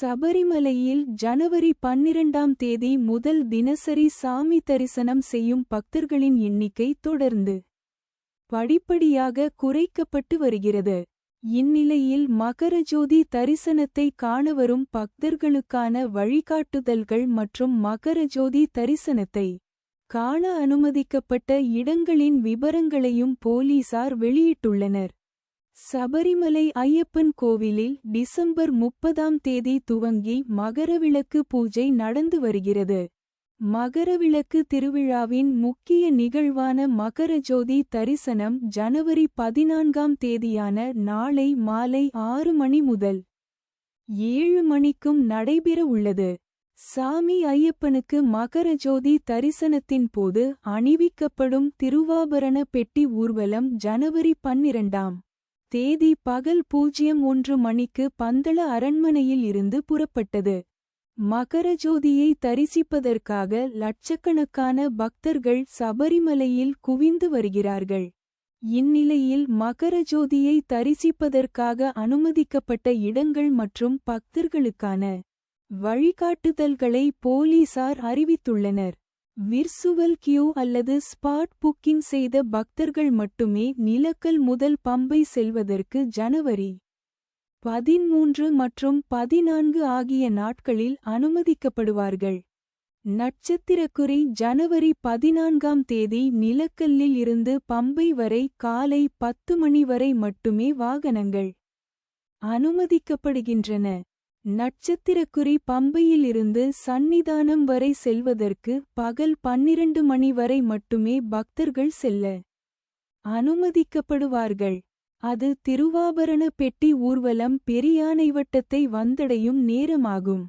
சபரிமலையில் ஜனவரி பன்னிரண்டாம் தேதி முதல் தினசரி சாமி தரிசனம் செய்யும் பக்தர்களின் எண்ணிக்கை தொடர்ந்து படிப்படியாக குறைக்கப்பட்டு வருகிறது. இந்நிலையில் மகரஜோதி தரிசனத்தை காணவரும் பக்தர்களுக்கான வழிகாட்டுதல்கள் மற்றும் மகரஜோதி தரிசனத்தை காண அனுமதிக்கப்பட்ட இடங்களின் விபரங்களையும் போலீசார் வெளியிட்டுள்ளனர். சபரிமலை ஐயப்பன் கோவிலில் டிசம்பர் முப்பதாம் தேதி துவங்கி மகரவிளக்கு பூஜை நடந்து வருகிறது. மகரவிளக்கு திருவிழாவின் முக்கிய நிகழ்வான மகரஜோதி தரிசனம் ஜனவரி பதினான்காம் தேதியான நாளை மாலை ஆறு மணி முதல் ஏழு மணிக்கும் நடைபெற உள்ளது. சாமி ஐயப்பனுக்கு மகரஜோதி தரிசனத்தின் போது அணிவிக்கப்படும் திருவாபரண பெட்டி ஊர்வலம் ஜனவரி பன்னிரண்டாம் தேதி பகல் பூஜ்ஜியம் ஒன்று மணிக்கு பந்தள அரண்மனையில் இருந்து புறப்பட்டது. மகரஜோதியை தரிசிப்பதற்காக லட்சக்கணக்கான பக்தர்கள் சபரிமலையில் குவிந்து வருகிறார்கள். இந்நிலையில் மகரஜோதியை தரிசிப்பதற்காக அனுமதிக்கப்பட்ட இடங்கள் மற்றும் பக்தர்களுக்கான வழிகாட்டுதல்களை போலீசார் அறிவித்துள்ளனர். விர்சுவல் கியூ அல்லது ஸ்பாட் புக்கிங் செய்த பக்தர்கள் மட்டுமே நிலக்கல் முதல் பம்பை செல்வதற்கு ஜனவரி பதிமூன்று மற்றும் பதினான்கு ஆகிய நாட்களில் அனுமதிக்கப்படுவார்கள். நட்சத்திரக்குறி ஜனவரி பதினான்காம் தேதி நிலக்கல்லில் இருந்து பம்பை வரை காலை பத்து மணி வரை மட்டுமே வாகனங்கள் அனுமதிக்கப்படுகின்றன. நட்சத்திரக்குறி பம்பையிலிருந்து சந்நிதானம் வரை செல்வதற்கு பகல் பன்னிரண்டு மணி வரை மட்டுமே பக்தர்கள் செல்ல அனுமதிக்கப்படுவார்கள். அது திருவாபரண பெட்டி ஊர்வலம் பெரியானை வட்டத்தை வந்தடையும் நேரமாகும்.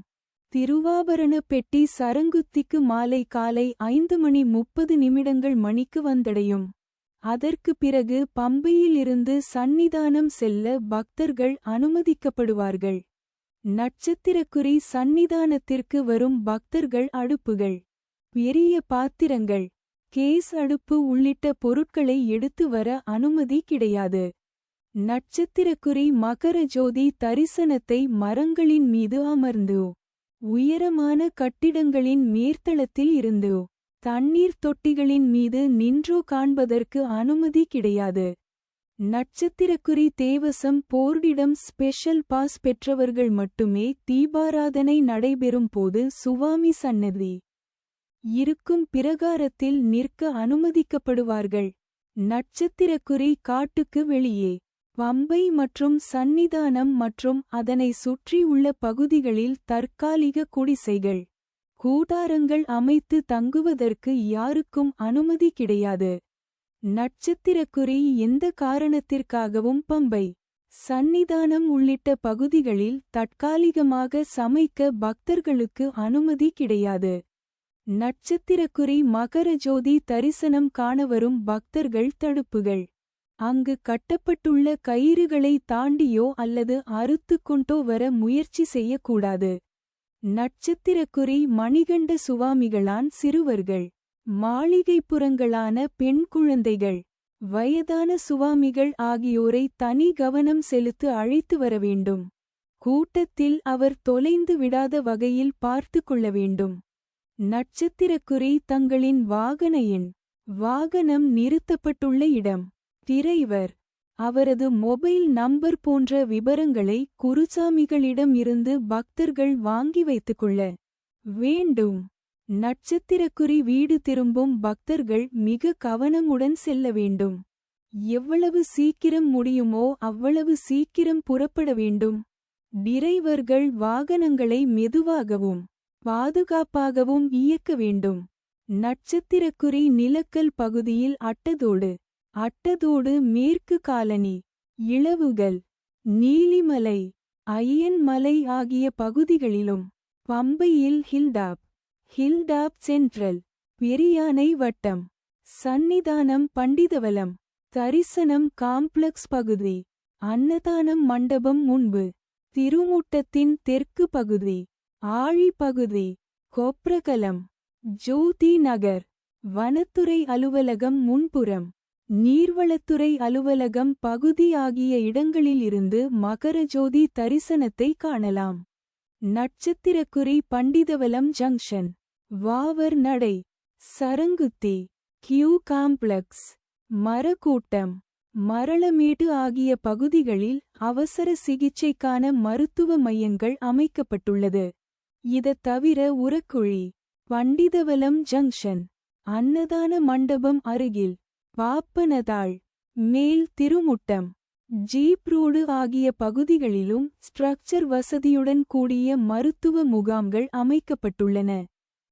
திருவாபரண பெட்டி சரங்குத்திக்கு மாலை காலை ஐந்து மணி முப்பது நிமிடங்கள் மணிக்கு வந்தடையும். அதற்கு பிறகு பம்பையிலிருந்து சந்நிதானம் செல்ல பக்தர்கள் அனுமதிக்கப்படுவார்கள். நட்சத்திரக்குறி சந்நிதானத்திற்கு வரும் பக்தர்கள் அடுப்புகள் பெரிய பாத்திரங்கள் கேஸ் அடுப்பு உள்ளிட்ட பொருட்களை எடுத்து வர அனுமதி கிடையாது. நட்சத்திரக்குறி மகர ஜோதி தரிசனத்தை மரங்களின் மீது அமர்ந்து உயரமான கட்டிடங்களின் மேற்தளத்தில் இருந்து தண்ணீர் தொட்டிகளின் மீது நின்றோ காண்பதற்கு அனுமதி கிடையாது. நட்சத்திரக்குறி தேவசம் போர்டிடம் ஸ்பெஷல் பாஸ் பெற்றவர்கள் மட்டுமே தீபாராதனை நடைபெறும் போது சுவாமி சன்னதி. இருக்கும் பிரகாரத்தில் நிற்க அனுமதிக்கப்படுவார்கள். நட்சத்திரக்குறி காட்டுக்கு வெளியே. பம்பை மற்றும் சந்நிதானம் மற்றும் அதனை சுற்றியுள்ள பகுதிகளில் தற்காலிக குடிசைகள். கூடாரங்கள் அமைத்து தங்குவதற்கு யாருக்கும் அனுமதி கிடையாது. நட்சத்திரக்குறி எந்த காரணத்திற்காகவும் பம்பை. சந்நிதானம் உள்ளிட்ட பகுதிகளில் தற்காலிகமாக சமைக்க பக்தர்களுக்கு அனுமதி கிடையாது. நட்சத்திரக்குறி மகர ஜோதி தரிசனம் காணவரும் பக்தர்கள் தடுப்புகள். அங்கு கட்டப்பட்டுள்ள கயிறுகளை தாண்டியோ அல்லது அறுத்து கொண்டோ வர முயற்சி செய்யக்கூடாது. நட்சத்திரக்குறி மணிகண்ட சுவாமிகளான் சிறுவர்கள். மாளிகைப்புறங்களான பெண் குழந்தைகள் வயதான சுவாமிகள் ஆகியோரை தனி கவனம் செலுத்து அழைத்து வர வேண்டும். கூட்டத்தில் அவர் தொலைந்து விடாத வகையில் பார்த்து கொள்ள வேண்டும். நட்சத்திரக்குறி தங்களின் வாகன எண் வாகனம் நிறுத்தப்பட்டுள்ள இடம். டிரைவர் அவரது மொபைல் நம்பர் போன்ற விபரங்களை குருசாமிகளிடம் இருந்து பக்தர்கள் வாங்கி வைத்துக்கொள்ள வேண்டும். நட்சத்திரக்குறி வீடு திரும்பும் பக்தர்கள் மிக கவனமுடன் செல்ல வேண்டும். எவ்வளவு சீக்கிரம் முடியுமோ அவ்வளவு சீக்கிரம் புறப்பட வேண்டும். டிரைவர்கள் வாகனங்களை மெதுவாகவும் பாதுகாப்பாகவும் இயக்க வேண்டும். நட்சத்திரக்குறி நிலக்கல் பகுதியில் அட்டதோடு அட்டதோடு மேற்கு காலனி இளவுகள் நீலிமலை ஐயன் மலை ஆகிய பகுதிகளிலும் பம்பையில் hilltop hilltop central Periyanai Vattam Sannidhanam Pandithavalam தரிசனம் காம்ப்ளெக்ஸ் பகுதி அன்னதானம் மண்டபம் முன்பு திருமூட்டத்தின் தெற்கு பகுதி ஆழி பகுதி கொப்ரகலம் ஜோதி நகர் வனத்துறை அலுவலகம் முன்புறம் நீர்வளத்துறை அலுவலகம் பகுதி ஆகிய இடங்களிலிருந்து மகரஜோதி தரிசனத்தை காணலாம். நட்சத்திரக்குறி பண்டிதவலம் ஜங்ஷன். வாவர் நடை சரங்குத்தி கியூ காம்ப்ளெக்ஸ் மரக்கூட்டம் மரளமேடு ஆகிய பகுதிகளில் அவசர சிகிச்சைக்கான மருத்துவ மையங்கள் அமைக்கப்பட்டுள்ளது. இத தவிர உரக்குழி பண்டிதவலம் ஜங்ஷன் அன்னதான மண்டபம் அருகில் பாப்பனதாள் மேல் திருமுட்டம் ஜீப் ரோடு ஆகிய பகுதிகளிலும் ஸ்ட்ரக்சர் வசதியுடன் கூடிய மருத்துவ முகாம்கள் அமைக்கப்பட்டுள்ளன.